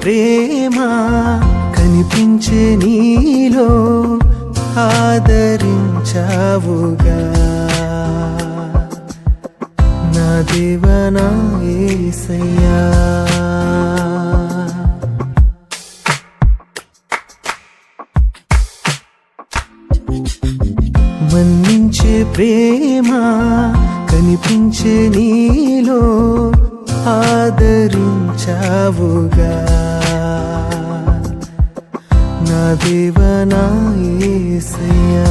ప్రేమ కనిపించే నీలో ఆదరించావుగా. నా దేవనా ఏసయ్యా. మన్నించే ప్రేమ కనిపించే నీలో ఆదరించావుగా. నా దేవనా ఏసయ్యా.